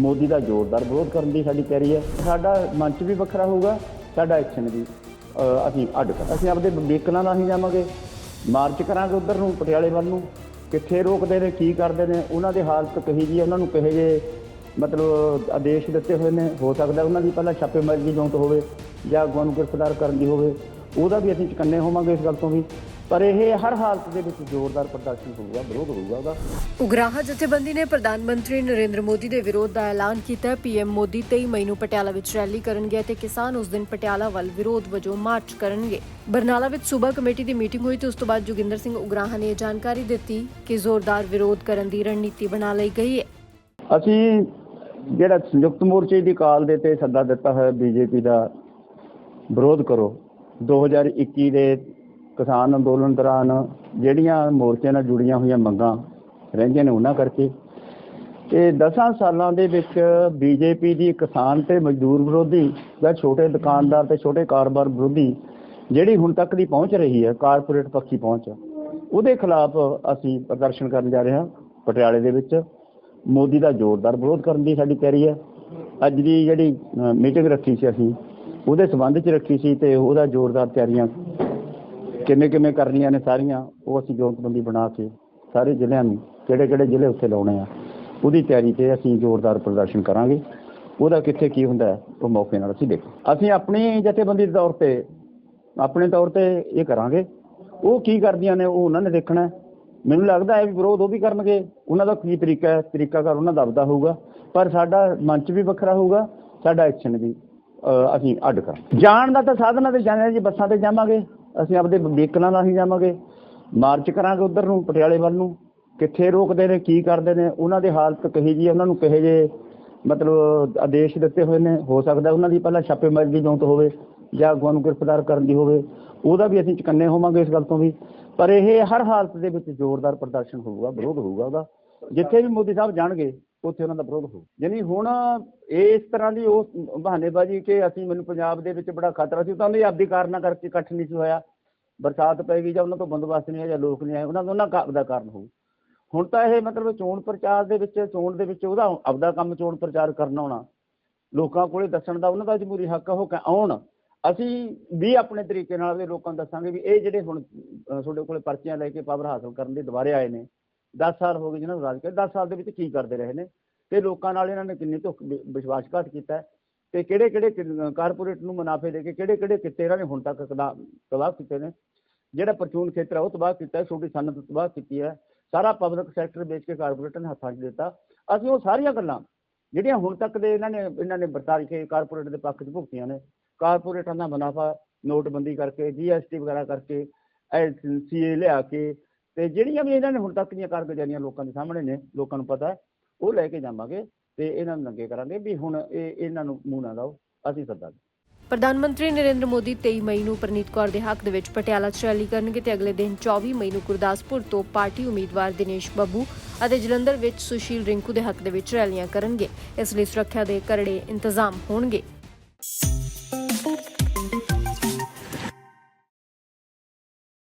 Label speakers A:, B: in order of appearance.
A: ਮੋਦੀ ਦਾ ਜ਼ੋਰਦਾਰ ਵਿਰੋਧ ਕਰਨ ਦੀ ਸਾਡੀ ਤਿਆਰੀ ਹੈ। ਸਾਡਾ ਮੰਚ ਵੀ ਵੱਖਰਾ ਹੋਊਗਾ, ਸਾਡਾ ਐਕਸ਼ਨ ਵੀ ਅਸੀਂ ਅੱਡ ਕਰ ਅਸੀਂ ਆਪਦੇ ਵਹੀਕਲਾਂ ਨਾਲ ਹੀ ਜਾਵਾਂਗੇ। ਮਾਰਚ ਕਰਾਂਗੇ ਉਧਰ ਨੂੰ, ਪਟਿਆਲੇ ਵੱਲ ਨੂੰ, ਕਿੱਥੇ ਰੋਕਦੇ ਨੇ, ਕੀ ਕਰਦੇ ਨੇ, ਉਹਨਾਂ ਦੀ ਹਾਲਤ ਕਹੀ ਜੀ ਉਹਨਾਂ ਨੂੰ ਕਹੇ ਜੇ ਮਤਲਬ ਆਦੇਸ਼ ਦਿੱਤੇ ਹੋਏ ਨੇ ਹੋ ਸਕਦਾ ਉਹਨਾਂ ਦੀ ਪਹਿਲਾਂ ਛਾਪੇਮਾਰੀ ਦੀ ਜੌਂਤ ਹੋਵੇ ਜਾਂ ਅਗਵਾਂ ਨੂੰ ਗ੍ਰਿਫਤਾਰ ਕਰਨ ਦੀ ਹੋਵੇ ਉਹਦਾ ਵੀ ਅਸੀਂ ਚੁਕੰਨੇ ਹੋਵਾਂਗੇ ਇਸ ਗੱਲ ਤੋਂ ਵੀ। ਪਰ ਇਹ ਹਰ ਹਾਲਤ ਦੇ ਵਿੱਚ ਜ਼ੋਰਦਾਰ ਪ੍ਰਦਰਸ਼ਨ ਹੋਊਗਾ ਵਿਰੋਧ ਹੋਊਗਾ ਉਹਦਾ।
B: ਉਗਰਾਹਾਂ ਜਥੇਬੰਦੀ ਨੇ ਪ੍ਰਧਾਨ ਮੰਤਰੀ ਨਰਿੰਦਰ ਮੋਦੀ ਦੇ ਵਿਰੋਧ ਦਾ ਐਲਾਨ ਕੀਤਾ ਪੀਐਮ ਮੋਦੀ 23 ਮਈ ਨੂੰ ਪਟਿਆਲਾ ਵਿੱਚ ਰੈਲੀ ਕਰਨਗੇ ਤੇ ਕਿਸਾਨ ਉਸ ਦਿਨ ਪਟਿਆਲਾ ਵੱਲ ਵਿਰੋਧ ਵਜੋਂ ਮਾਰਚ ਕਰਨਗੇ। ਬਰਨਾਲਾ ਵਿੱਚ ਸੂਬਾ ਕਮੇਟੀ ਦੀ ਮੀਟਿੰਗ ਹੋਈ ਤੇ ਉਸ ਤੋਂ ਬਾਅਦ ਜੋਗਿੰਦਰ ਸਿੰਘ ਉਗਰਾਹਾਂ ਨੇ ਇਹ ਜਾਣਕਾਰੀ ਦਿੱਤੀ ਕਿ ਜ਼ੋਰਦਾਰ ਵਿਰੋਧ ਕਰਨ ਦੀ ਰਣਨੀਤੀ ਬਣਾ ਲਈ ਗਈ ਹੈ।
A: ਅਸੀਂ ਜਿਹੜਾ ਸੰਯੁਕਤ ਮੋਰਚੇ ਦੀ ਕਾਲ ਦੇ ਤੇ ਸੱਦਾ ਦਿੱਤਾ ਹੋਇਆ ਬੀਜੇਪੀ ਦਾ ਵਿਰੋਧ ਕਰੋ। 2021 ਦੇ ਕਿਸਾਨ ਅੰਦੋਲਨ ਦੌਰਾਨ ਜਿਹੜੀਆਂ ਮੋਰਚੇ ਨਾਲ ਜੁੜੀਆਂ ਹੋਈਆਂ ਮੰਗਾਂ ਰਹਿੰਦੀਆਂ ਨੇ ਉਹਨਾਂ ਕਰਕੇ। ਇਹ 10 ਸਾਲਾਂ ਦੇ ਵਿੱਚ ਬੀਜੇਪੀ ਦੀ ਕਿਸਾਨ ਤੇ ਮਜ਼ਦੂਰ ਵਿਰੋਧੀ ਜਾਂ ਛੋਟੇ ਦੁਕਾਨਦਾਰ ਤੇ ਛੋਟੇ ਕਾਰੋਬਾਰ ਵਿਰੋਧੀ ਜਿਹੜੀ ਹੁਣ ਤੱਕ ਦੀ ਪਹੁੰਚ ਰਹੀ ਹੈ, ਕਾਰਪੋਰੇਟ ਪੱਖੀ ਪਹੁੰਚ, ਉਹਦੇ ਖਿਲਾਫ ਅਸੀਂ ਪ੍ਰਦਰਸ਼ਨ ਕਰਨ ਜਾ ਰਹੇ ਹਾਂ ਪਟਿਆਲੇ ਦੇ ਵਿੱਚ। ਮੋਦੀ ਦਾ ਜ਼ੋਰਦਾਰ ਵਿਰੋਧ ਕਰਨ ਦੀ ਸਾਡੀ ਤਿਆਰੀ ਹੈ। ਅੱਜ ਦੀ ਜਿਹੜੀ ਮੀਟਿੰਗ ਰੱਖੀ ਸੀ ਅਸੀਂ, ਉਹਦੇ ਸਬੰਧ 'ਚ ਰੱਖੀ ਸੀ ਤੇ ਉਹਦਾ ਜ਼ੋਰਦਾਰ ਤਿਆਰੀਆਂ ਕਿਵੇਂ ਕਿਵੇਂ ਕਰਨੀਆਂ ਨੇ ਸਾਰੀਆਂ, ਉਹ ਅਸੀਂ ਜੋਤਬੰਦੀ ਬਣਾ ਕੇ ਸਾਰੇ ਜ਼ਿਲ੍ਹਿਆਂ ਨੂੰ ਕਿਹੜੇ ਕਿਹੜੇ ਜ਼ਿਲ੍ਹੇ ਉੱਥੇ ਲਾਉਣੇ ਆ, ਉਹਦੀ ਤਿਆਰੀ ਤੇ ਅਸੀਂ ਜ਼ੋਰਦਾਰ ਪ੍ਰਦਰਸ਼ਨ ਕਰਾਂਗੇ। ਉਹਦਾ ਕਿੱਥੇ ਕੀ ਹੁੰਦਾ ਉਹ ਮੌਕੇ ਨਾਲ ਅਸੀਂ ਦੇਖੋ ਅਸੀਂ ਆਪਣੀ ਜਥੇਬੰਦੀ ਦੇ ਤੌਰ ਤੇ, ਆਪਣੇ ਤੌਰ ਤੇ ਇਹ ਕਰਾਂਗੇ। ਉਹ ਕੀ ਕਰਦੀਆਂ ਨੇ, ਉਹ ਉਹਨਾਂ ਨੇ ਦੇਖਣਾ ਮੈਨੂੰ ਲੱਗਦਾ ਹੈ ਵੀ ਵਿਰੋਧ ਉਹ ਵੀ ਕਰਨਗੇ, ਉਹਨਾਂ ਦਾ ਕੀ ਤਰੀਕਾ ਹੈ? ਤਰੀਕਾਕਾਰ ਉਹਨਾਂ ਦਾ ਆਪਦਾ ਹੋਊਗਾ, ਪਰ ਸਾਡਾ ਮੰਚ ਵੀ ਵੱਖਰਾ ਹੋਊਗਾ, ਸਾਡਾ ਐਕਸ਼ਨ ਵੀ ਅਸੀਂ ਅੱਡ ਕਰ ਜਾਣ ਦਾ ਤਾਂ ਸਾਧਨਾਂ ਤੇ ਜਾਣਾ ਜੀ, ਬੱਸਾਂ ਤੇ ਜਾਵਾਂਗੇ, ਅਸੀਂ ਆਪਦੇ ਵਹੀਕਲਾਂ ਨਾਲ ਹੀ ਜਾਵਾਂਗੇ। ਮਾਰਚ ਕਰਾਂਗੇ ਉਧਰ ਨੂੰ, ਪਟਿਆਲੇ ਵੱਲ ਨੂੰ, ਕਿੱਥੇ ਰੋਕਦੇ ਨੇ, ਕੀ ਕਰਦੇ ਨੇ, ਉਹਨਾਂ ਦੇ ਹਾਲਤ ਕਹੀ ਜੀ, ਉਹਨਾਂ ਨੂੰ ਕਹੇ ਜੇ, ਮਤਲਬ ਆਦੇਸ਼ ਦਿੱਤੇ ਹੋਏ ਨੇ, ਹੋ ਸਕਦਾ ਉਹਨਾਂ ਦੀ ਪਹਿਲਾਂ ਛਾਪੇਮਾਰੀ ਦੀ ਜੌਂਤ ਹੋਵੇ, ਜਾਂ ਅਗਵਾਂ ਨੂੰ ਗ੍ਰਿਫਤਾਰ ਕਰਨ ਦੀ ਹੋਵੇ, ਉਹਦਾ ਵੀ ਅਸੀਂ ਚੁਕੰਨੇ ਹੋਵਾਂਗੇ ਇਸ ਗੱਲ ਤੋਂ ਵੀ। ਪਰ ਇਹ ਹਰ ਹਾਲਤ ਦੇ ਵਿੱਚ ਜ਼ੋਰਦਾਰ ਪ੍ਰਦਰਸ਼ਨ ਹੋਊਗਾ, ਵਿਰੋਧ ਹੋਊਗਾ ਉਹਦਾ। ਜਿੱਥੇ ਵੀ ਮੋਦੀ ਸਾਹਿਬ ਜਾਣਗੇ, ਉੱਥੇ ਉਹਨਾਂ ਦਾ ਵਿਰੋਧ ਹੋਊ। ਯਾਨੀ ਹੁਣ ਇਹ ਇਸ ਤਰ੍ਹਾਂ ਦੀ ਉਹ ਬਹਾਨੇਬਾਜ਼ੀ ਕਿ ਅਸੀਂ ਮੈਨੂੰ ਪੰਜਾਬ ਦੇ ਵਿੱਚ ਬੜਾ ਖਤਰਾ ਸੀ, ਤਾਂ ਉਹਨੇ ਆਪਦੀ ਕਾਰਨਾਂ ਕਰਕੇ ਇਕੱਠ ਨਹੀਂ ਸੀ ਹੋਇਆ। ਬਰਸਾਤ ਪੈ ਗਈ ਜਾਂ ਉਹਨਾਂ ਤੋਂ ਬੰਦੋਬਸਤ ਨਹੀਂ ਆਇਆ ਜਾਂ ਲੋਕ ਨਹੀਂ ਆਏ, ਉਹਨਾਂ ਦਾ ਉਹਨਾਂ ਕਾ- ਦਾ ਕਾਰਨ ਹੋਊ। ਹੁਣ ਤਾਂ ਇਹ ਮਤਲਬ ਚੋਣ ਪ੍ਰਚਾਰ ਦੇ ਵਿੱਚ, ਚੋਣ ਦੇ ਵਿੱਚ ਉਹਦਾ ਆਪਦਾ ਕੰਮ ਚੋਣ ਪ੍ਰਚਾਰ ਕਰਨਾ ਹੋਣਾ। ਲੋਕਾਂ ਕੋਲੇ ਦੱਸਣ ਦਾ ਉਹਨਾਂ ਦਾ ਜਮਹੂਰੀ ਹੱਕ ਆ, ਉਹ ਕ- ਆਉਣ। ਅਸੀਂ ਵੀ ਆਪਣੇ ਤਰੀਕੇ ਨਾਲ ਦੇ ਲੋਕਾਂ ਨੂੰ ਦੱਸਾਂਗੇ ਵੀ ਇਹ ਜਿਹੜੇ ਹੁਣ ਤੁਹਾਡੇ ਕੋਲੇ ਪਰਚੀਆਂ ਲੈ ਕੇ ਪਾਵਰ ਹਾਸਲ ਕਰਨ ਦੇ ਦੁਬਾਰੇ ਆਏ ਨੇ 10 ਸਾਲ ਹੋ ਗਏ ਜਿਹਨਾਂ ਨੂੰ ਰਾਜ ਕਰ 10 ਸਾਲ ਦੇ ਵਿੱਚ ਕੀ ਕਰਦੇ ਰਹੇ ਨੇ? ਤੇ ਲੋਕਾਂ ਨਾਲ ਇਹਨਾਂ ਨੇ ਕਿੰਨੀ ਧੋਖ ਵਿ- ਵਿਸ਼ਵਾਸਘਾਤ ਕੀਤਾ ਹੈ? ਤੇ ਕਿਹੜੇ ਕਿਹੜੇ ਕਾਰਪੋਰੇਟ ਨੂੰ ਮੁਨਾਫੇ ਦੇ ਕੇ ਕਿਹੜੇ ਕਿਹੜੇ ਕਿੱਤੇ ਇਹਨਾਂ ਨੇ ਹੁਣ ਤੱਕ ਤਬਾਹ ਤਬਾਹ ਕੀਤੇ ਨੇ? ਜਿਹੜਾ ਪਰਚੂਨ ਖੇਤਰ ਹੈ ਉਹ ਤਬਾਹ ਕੀਤਾ ਛੋਟੀ ਸਨਅਤ ਤਬਾਹ ਕੀਤੀ ਹੈ। ਸਾਰਾ ਪਬਲਿਕ ਸੈਕਟਰ ਵੇਚ ਕੇ ਕਾਰਪੋਰੇਟਾਂ ਨੇ ਹੱਥਾਂ 'ਚ ਦਿੱਤਾ। ਅਸੀਂ ਉਹ ਸਾਰੀਆਂ ਗੱਲਾਂ, ਜਿਹੜੀਆਂ ਹੁਣ ਤੱਕ ਦੇ ਇਹਨਾਂ ਨੇ ਇਹਨਾਂ ਨੇ ਵਰਤਾਰ ਕੇ ਕਾਰਪੋਰੇਟ ਦੇ ਪੱਖ 'ਚ ਭੁਗਤੀਆਂ ਨੇ ਕਾਰਪੋਰੇਟਾਂ ਦਾ ਮੁਨਾਫਾ ਨੋਟਬੰਦੀ ਕਰਕੇ ਜੀਐਸਟੀ ਵਗੈਰਾ ਕਰਕੇ ਸੀਏ ਲਿਆ ਕੇ, ਤੇ ਜਿਹੜੀਆਂ ਵੀ ਇਹਨਾਂ ਨੇ ਹੁਣ ਤੱਕ ਦੀਆਂ ਕਾਰਗੁਜ਼ਾਰੀਆਂ ਲੋਕਾਂ ਦੇ ਸਾਹਮਣੇ ਨੇ, ਲੋਕਾਂ ਨੂੰ ਪਤਾ, ਉਹ ਲੈ ਕੇ ਜਾਵਾਂਗੇ ਤੇ ਇਹਨਾਂ ਨੂੰ ਨੰਗੇ ਕਰਾਂਗੇ ਵੀ ਹੁਣ ਇਹ ਇਹਨਾਂ ਨੂੰ ਮੂੰਹ ਨਾ ਲਾਓ, ਅਸੀਂ ਸੱਦਾਂਗੇ
B: ਪ੍ਰਧਾਨ ਮੰਤਰੀ ਨਰਿੰਦਰ ਮੋਦੀ 23 ਮਈ ਨੂੰ ਪ੍ਰਨੀਤ ਕੌਰ ਦੇ ਹੱਕ ਦੇ ਵਿੱਚ ਪਟਿਆਲਾ 'ਚ ਰੈਲੀ ਕਰਨਗੇ ਤੇ ਅਗਲੇ ਦਿਨ 24 ਮਈ ਨੂੰ ਗੁਰਦਾਸਪੁਰ ਤੋਂ ਪਾਰਟੀ ਉਮੀਦਵਾਰ ਦਿਨੇਸ਼ ਬੱਬੂ ਅਤੇ ਜਲੰਧਰ ਵਿੱਚ ਸੁਸ਼ੀਲ ਰਿੰਕੂ ਦੇ ਹੱਕ ਦੇ ਵਿੱਚ ਰੈਲੀਆਂ ਕਰਨਗੇ। ਇਸ ਲਈ ਸੁਰੱਖਿਆ ਦੇ ਕਰੜੇ ਇੰਤਜ਼ਾਮ ਹੋਣਗੇ।